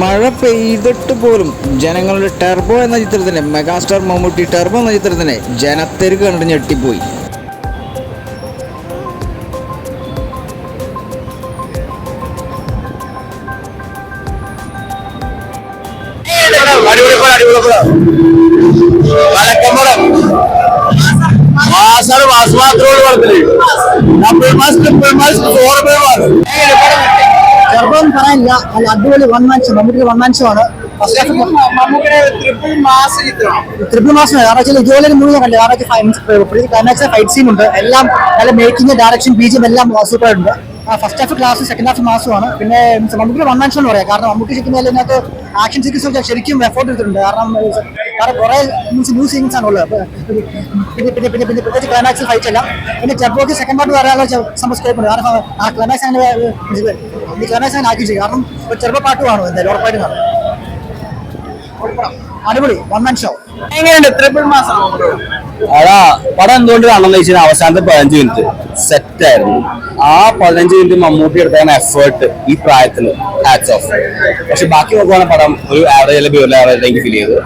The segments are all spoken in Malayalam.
മഴ പെയ്തിട്ട് പോലും ജനങ്ങളുടെ ടെർബോ എന്ന ചിത്രത്തിന് മെഗാസ്റ്റാർ മമ്മൂട്ടി ടെർബോ എന്ന ചിത്രത്തിന് ജനത്തെരുക്ക് കണ്ടിട്ട് ഞെട്ടിപ്പോയി. മാസാണ് ഫോർ ചെറുപ്പം പറയാനില്ല. അല്ല അടിപൊളി one man show Mammootty one man show ആണ്. ഫസ്റ്റ് ഹാഫ് മമ്മൂക്കിയുടെ ട്രിപ്പിൾ മാസ് മാസം കാരണം ഇതുപോലെ മൂവി കണ്ടു കാരണം ക്ലൈമാക്സ് ഫൈറ്റ് സീൻ ഉണ്ട്. എല്ലാം നല്ല മേക്കിംഗ് ഡയറക്ഷൻ ബീജം എല്ലാം സൂപ്പർ ഉണ്ട്. First half class second half മാസമാണ് പിന്നെ മമ്മൂട്ടി വൺ മാൻ ഷോ എന്ന് പറയാം. കാരണം മമ്മൂട്ടി ശരിക്കും ആക്ഷൻ സീക്വൻസ് ശരിക്കും എഫോർട്ട് എടുത്തിട്ടുണ്ട്. കാരണം കാരണം കുറെ മീൻസ് ന്യൂ സീൻസ് ആണ് ഉള്ളത് അപ്പൊ പിന്നെ പിന്നെ പിന്നെ പിന്നെ പ്രത്യേകിച്ച് ക്ലൈമാക്സ് ഫൈറ്റ് എല്ലാം പിന്നെ ചെപ്പോക്ക് സെക്കൻഡ് പാർട്ട് പറയാനുള്ള സംഭവം സ്കോപ്പ് ഉണ്ട്. കാരണം ആ ക്ലൈമാക്സ് അങ്ങനെ ഈ ക്ലൈമാക്സ് അങ്ങനെ ആക്കി ചെയ്യും കാരണം ഒരു ചെറുപ്പ പാട്ട് കാണും എന്തായാലും ഉറപ്പായിട്ടും കാണും. അടിപൊളി വൺ മാൻ ഷോ എങ്ങനെയുണ്ട്? ട്രിപ്പിൾ മാസ് അതാ പടം എന്തുകൊണ്ട് കാണണമെന്ന് വെച്ചാൽ അവസാനത്തെ പതിനഞ്ച് മിനിറ്റ് സെറ്റ് ആയിരുന്നു. ആ പതിനഞ്ച് മിനിറ്റ് മമ്മൂട്ടി എടുത്തേക്കുന്ന എഫേർട്ട് ഈ പ്രായത്തിൽ ഹാറ്റ്സ് ഓഫ് പക്ഷെ ബാക്കി നോക്കുവാണെങ്കിൽ പടം ഒരു ആവറേജ് അല്ലെങ്കിൽ ബിയർ ആവറേജ് എനിക്ക് ഫീൽ ചെയ്തു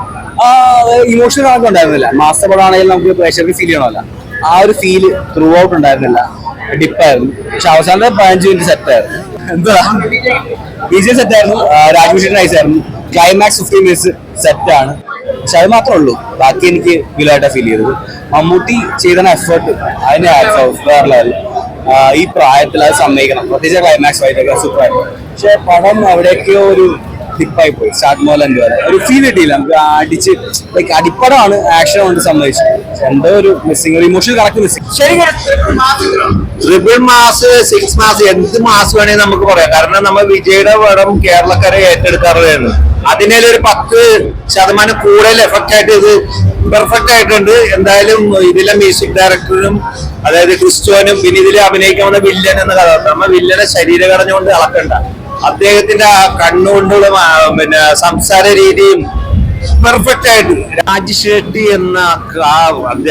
ഇമോഷണൽ കണക്ക് ഉണ്ടായിരുന്നില്ല. മാസ്റ്റർ ആണെങ്കിൽ നമുക്ക് പ്രേക്ഷകർക്ക് ഫീൽ ചെയ്യണമല്ല. ആ ഒരു ഫീൽ ത്രൂ ഔട്ട് ഉണ്ടായിരുന്നില്ല. ഡിപ്പായിരുന്നു പക്ഷെ അവസാനത്തെ പതിനഞ്ച് മിനിറ്റ് സെറ്റ് ആയിരുന്നു. എന്താ? ഈസിയ സെറ്റ് ആയിരുന്നു. രാജ്മിഷൻ നൈസ് ആയിരുന്നു. ക്ലൈമാക്സ് ഫിഫ്റ്റീൻ മിനിറ്റ്സ് സെറ്റ് ആണ്. പക്ഷെ അത് മാത്രമേ ഉള്ളൂ. ബാക്കി എനിക്ക് വിലായിട്ടാ ഫീൽ ചെയ്തത്. മമ്മൂട്ടി ചെയ്ത എഫേർട്ട് അതിന്റെ വേറെ ലെവൽ ഈ പ്രായത്തിൽ അത് സമ്മതിക്കണം. പ്രത്യേകിച്ച് ക്ലൈമാക്സ് ഫൈറ്റൊക്കെ സൂപ്പർ ആയിരുന്നു. പക്ഷെ പടം അവിടെയൊക്കെയോ ഒരു ഡിപ്പായി പോയി. സ്റ്റാർട്ട് മുതൽ പോലെ ഒരു ഫീൽ കിട്ടിയില്ല. നമുക്ക് അടിച്ച് ലൈക്ക് അടിപ്പടമാണ് ആക്ഷൻ കൊണ്ട് സമ്മതിച്ചു എന്തോ ഒരു മിസ്സിംഗ് ഒരു emotion correct missing triple mass six mass എന്ത് മാസ് വേണേ നമുക്ക് പറയാം. കാരണം നമ്മൾ വിജയുടെ പടം കേരളക്കാരെ ഏറ്റെടുക്കാറുള്ളതാണ്. അതിനെ ഒരു പത്ത് ശതമാനം കൂടുതൽ എഫക്റ്റ് ആയിട്ട് ഇത് പെർഫെക്റ്റ് ആയിട്ടുണ്ട്. എന്തായാലും ഇതിലെ മ്യൂസിക് ഡയറക്ടറും അതായത് ക്രിസ്റ്റോനും പിന്നെ ഇതിൽ അഭിനയിക്കാൻ വന്ന വില്ലൻ എന്ന കഥാപാത്രം. നമ്മൾ വില്ലനെ ശരീരഘടന കൊണ്ട് അളക്കണ്ട. അദ്ദേഹത്തിന്റെ ആ കണ്ണുകൊണ്ടുള്ള പിന്നെ സംസാര രീതിയും പെർഫെക്റ്റ് ആയിട്ട്. രാജ് ഷെട്ടി എന്ന ആ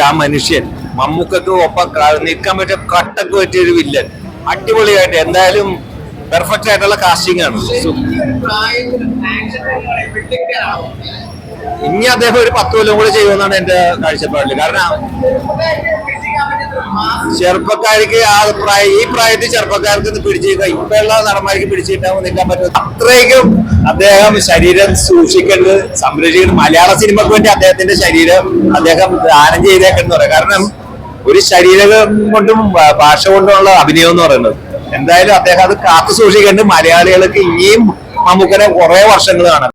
ആ മനുഷ്യൻ മമ്മൂക്കൊക്കെ ഒപ്പം നിൽക്കാൻ പറ്റിയ കട്ടൊക്കെ പറ്റിയ ഒരു വില്ലൻ. അടിപൊളിയായിട്ട് എന്തായാലും പെർഫെക്റ്റ് ആയിട്ടുള്ള കാസ്റ്റിംഗ് ആണ്. ഇനി അദ്ദേഹം ഒരു പത്ത് കൊല്ലം കൂടെ ചെയ്യുമെന്നാണ് എന്റെ കാഴ്ചപ്പാടിൽ. കാരണം ചെറുപ്പക്കാർക്ക് ആ പ്രായ ഈ പ്രായത്തിൽ ചെറുപ്പക്കാർക്ക് പിടിച്ചിരിക്കുക ഇപ്പോഴുള്ള നടന്മാർക്ക് പിടിച്ചിട്ടാവും നിൽക്കാൻ പറ്റും അത്രയ്ക്കും അദ്ദേഹം ശരീരം സൂക്ഷിക്കേണ്ടത് സംരക്ഷിക്കുന്നത് മലയാള സിനിമക്ക് വേണ്ടി അദ്ദേഹത്തിന്റെ ശരീരം അദ്ദേഹം ദാനം ചെയ്തേക്കെന്ന് പറയാം. കാരണം ഒരു ശരീരം കൊണ്ടും ഭാഷ കൊണ്ടുമുള്ള അഭിനയം എന്ന് പറയുന്നത്. എന്തായാലും അദ്ദേഹം അത് കാത്തു സൂക്ഷിക്കേണ്ടത് മലയാളികൾക്ക് ഇനിയും നമുക്കനെ കുറെ വർഷങ്ങൾ കാണാം.